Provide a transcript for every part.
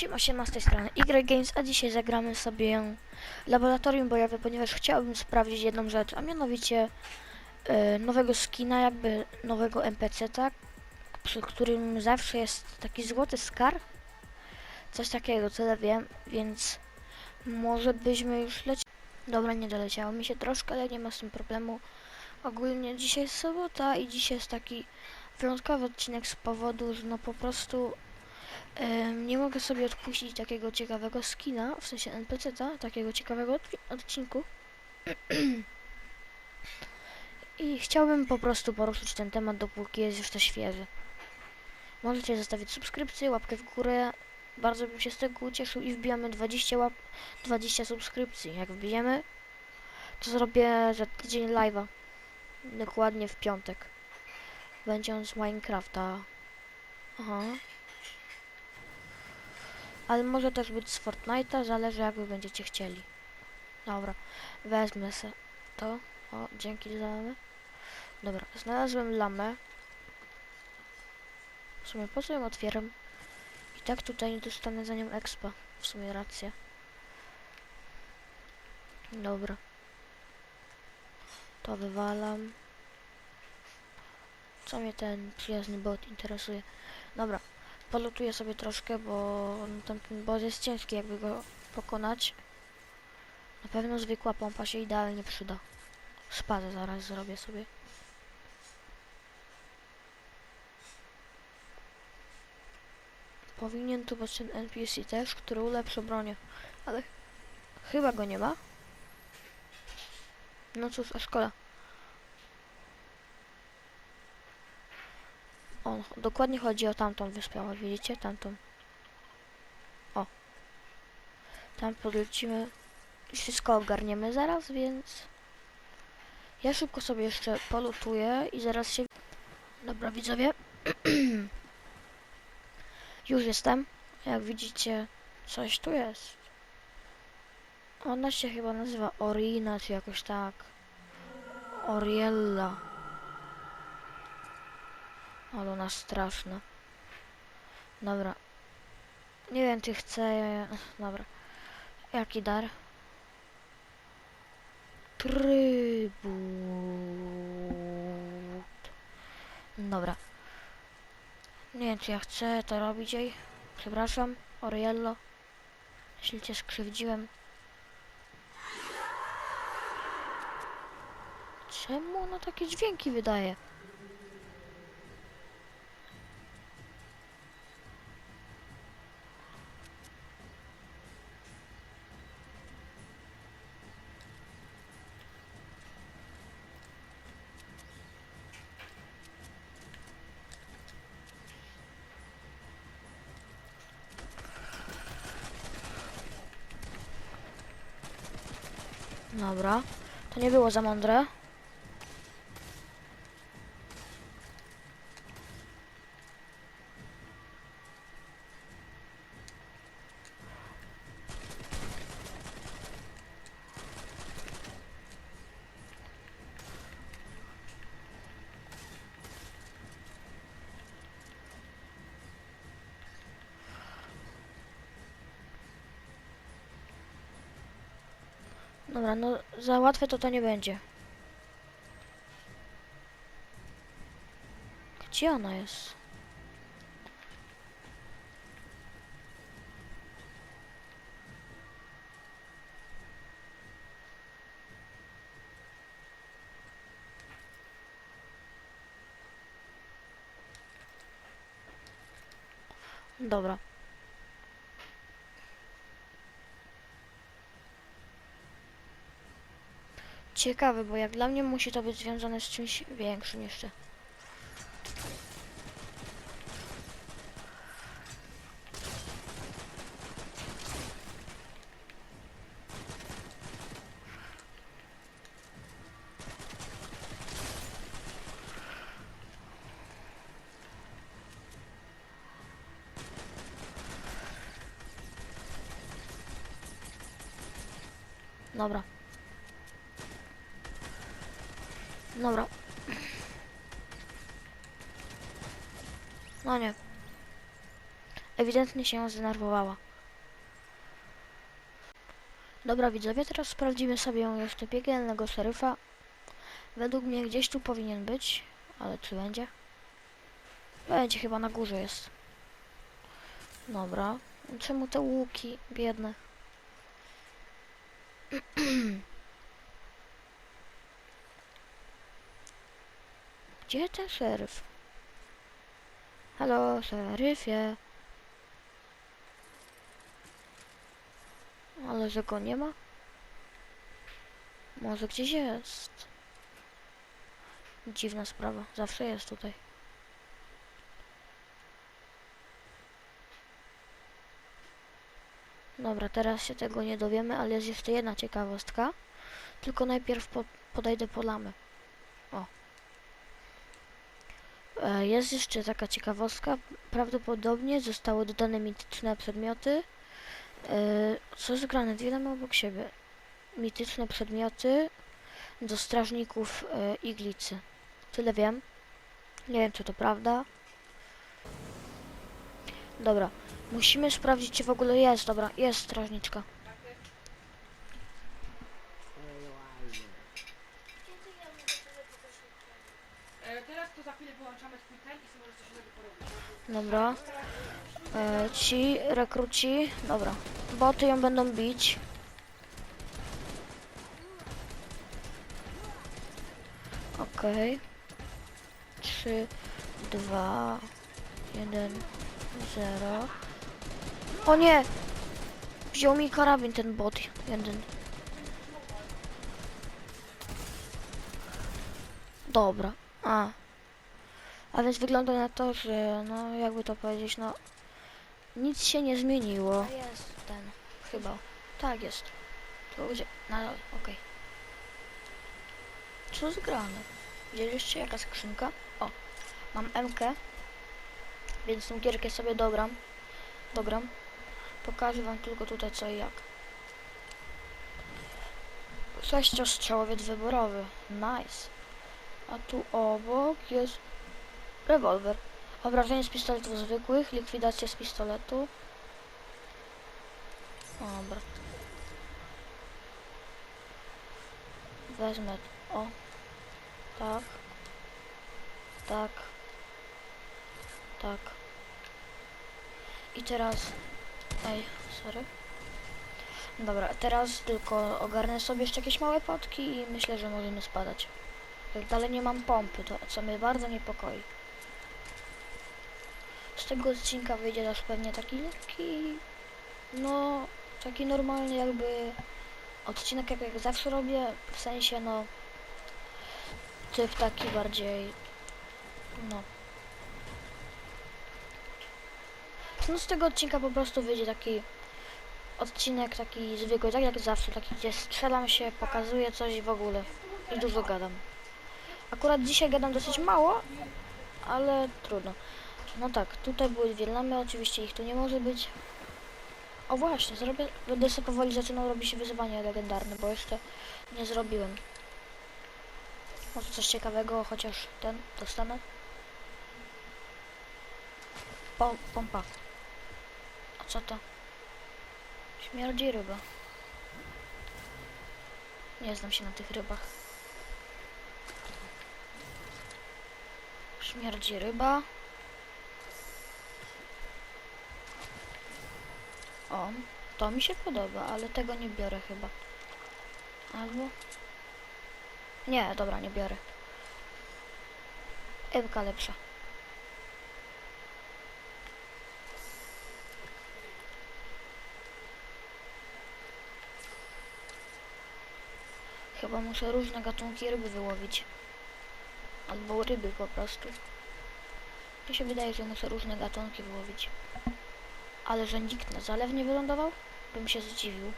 Siema, siema z tej strony Y Games, a dzisiaj zagramy sobie laboratorium bojowe, ponieważ chciałbym sprawdzić jedną rzecz, a mianowicie e, nowego skina, jakby nowego NPC, tak? Przy którym zawsze jest taki złoty skar. Coś takiego, tyle wiem, więc może byśmy już lecieli. Dobra, nie doleciało mi się troszkę, ale nie ma z tym problemu. Ogólnie dzisiaj jest sobota i dzisiaj jest taki wyjątkowy odcinek z powodu, że no po prostu Nie mogę sobie odpuścić takiego ciekawego skina, w sensie NPC-ta, takiego ciekawego odci- odcinku. I chciałbym po prostu poruszyć ten temat, dopóki jest to świeży. Możecie zostawić subskrypcję, łapkę w górę. Bardzo bym się z tego ucieszył i wbijamy 20 łap 20 subskrypcji. Jak wbijemy, to zrobię za tydzień live'a. Dokładnie w piątek. Będzie on z Minecrafta. Aha. Ale może też być z Fortnite'a, zależy jak wy będziecie chcieli. Dobra, wezmę se to. O, dzięki za lamę. Dobra, znalazłem lamę. W sumie po co ją otwieram? I tak tutaj nie dostanę za nią expa. W sumie racja. Dobra. To wywalam. Co mnie ten przyjazny bot interesuje? Dobra, polutuję sobie troszkę, bo tamten boss jest ciężki, jakby go pokonać. Na pewno zwykła pompa się idealnie przyda. Spadę zaraz zrobię sobie. Powinien tu być ten NPC też, który ulepszy bronię, ale chyba go nie ma. No cóż, a szkoda. O, dokładnie chodzi o tamtą wyspę, o, widzicie? Tamtą. O. Tam podlecimy. Wszystko ogarniemy zaraz, więc... Ja szybko sobie jeszcze polutuję i zaraz się... Dobra, widzowie. Już jestem. Jak widzicie, coś tu jest. Ona się chyba nazywa Orina, czy jakoś tak. Oriella. Ale ona straszna. Dobra. Nie wiem, czy chcę... Dobra. Jaki dar? Trybut. Dobra. Nie wiem, czy ja chcę to robić jej. Przepraszam, Oriello. Jeśli cię skrzywdziłem. Czemu ona takie dźwięki wydaje? Dobra. To nie było za mądre. Dobra, no za łatwe to to nie będzie. Gdzie ona jest? Dobra. Ciekawe, bo jak dla mnie musi to być związane z czymś większym jeszcze. Dobra. Dobra. No nie. Ewidentnie się zdenerwowała. Dobra widzowie, teraz sprawdzimy sobie jeszcze piekielnego szeryfa. Według mnie gdzieś tu powinien być, ale czy będzie? Będzie, chyba na górze jest. Dobra. Czemu te łuki biedne? Gdzie ten szeryf? Halo, szeryfie. Ale że go nie ma? Może gdzieś jest. Dziwna sprawa. Zawsze jest tutaj. Dobra, teraz się tego nie dowiemy, ale jest jeszcze jedna ciekawostka. Tylko najpierw po, podejdę po lamy. O. E, Jest jeszcze taka ciekawostka. Prawdopodobnie zostały dodane mityczne przedmioty. E, Co jest grane? Dwie lamy obok siebie. Mityczne przedmioty do strażników e, iglicy. Tyle wiem. Nie wiem, czy to prawda. Dobra. Musimy sprawdzić, czy w ogóle jest. Dobra, jest strażniczka. E, teraz to za chwilę wyłączamy swój ten i sobie porobić. Dobra. E, ci rekruci. Dobra. Boty ją będą bić. Okej. Trzy, dwa, jeden, zero. O nie! Wziął mi karabin ten bot. Jeden. Dobra. A. A więc wygląda na to, że no jakby to powiedzieć, no nic się nie zmieniło. Jest ten, chyba. Tak jest. To gdzie? Na dole, okej. Co zgrane? Widzieliście jaka skrzynka? O, mam MK, więc tą gierkę sobie dogram. Dogram. Pokażę wam tylko tutaj co i jak. Sześciostrzałowiec wyborowy. Nice. A tu obok jest Rewolwer. Obrażenie z pistoletów zwykłych, likwidacja z pistoletu. Dobra. Wezmę. O. Tak. Tak. Tak. I teraz... Ej, sorry. Dobra, teraz tylko ogarnę sobie jeszcze jakieś małe potki i myślę, że możemy spadać. Jak dalej nie mam pompy, to co mnie bardzo niepokoi. Tego odcinka wyjdzie też pewnie taki lekki, no, taki normalny jakby odcinek, jak, jak zawsze robię, w sensie, no, typ taki bardziej, no. No z tego odcinka po prostu wyjdzie taki odcinek taki zwykły, tak jak zawsze, taki gdzie strzelam się, pokazuję coś w ogóle i dużo gadam. Akurat dzisiaj gadam dosyć mało, ale trudno. No tak, tutaj były dwie lamy, oczywiście ich tu nie może być. O właśnie, zrobię, będę sobie powoli zaczynał robić wyzwanie legendarne, bo jeszcze nie zrobiłem. Może coś ciekawego, chociaż ten dostanę. Po, pompa. A co to? Śmierdzi ryba. Nie znam się na tych rybach. Śmierdzi ryba. To mi się podoba, ale tego nie biorę chyba. Albo... Nie, dobra, nie biorę. Ewka lepsza. Chyba muszę różne gatunki ryby wyłowić. Albo ryby po prostu. Mi się wydaje, że muszę różne gatunki wyłowić. Ale że nikt na zalew nie wylądował? Bym się zdziwił.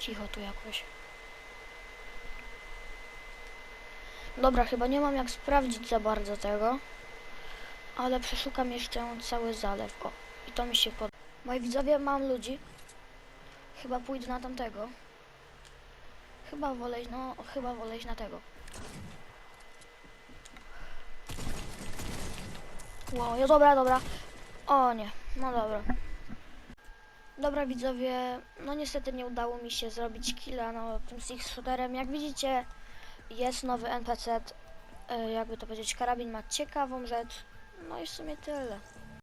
Cicho tu jakoś. Dobra, chyba nie mam jak sprawdzić za bardzo tego. Ale przeszukam jeszcze cały zalew. O, i to mi się podoba. Moi widzowie, mam ludzi. Chyba pójdę na tamtego. Chyba wolę, no, chyba wolę na tego. Wow, no dobra, dobra. O nie, no dobra. Dobra widzowie, no niestety nie udało mi się zrobić killa no, tym six shooterem. Jak widzicie jest nowy NPC, e, jakby to powiedzieć, karabin ma ciekawą rzecz. No i w sumie tyle.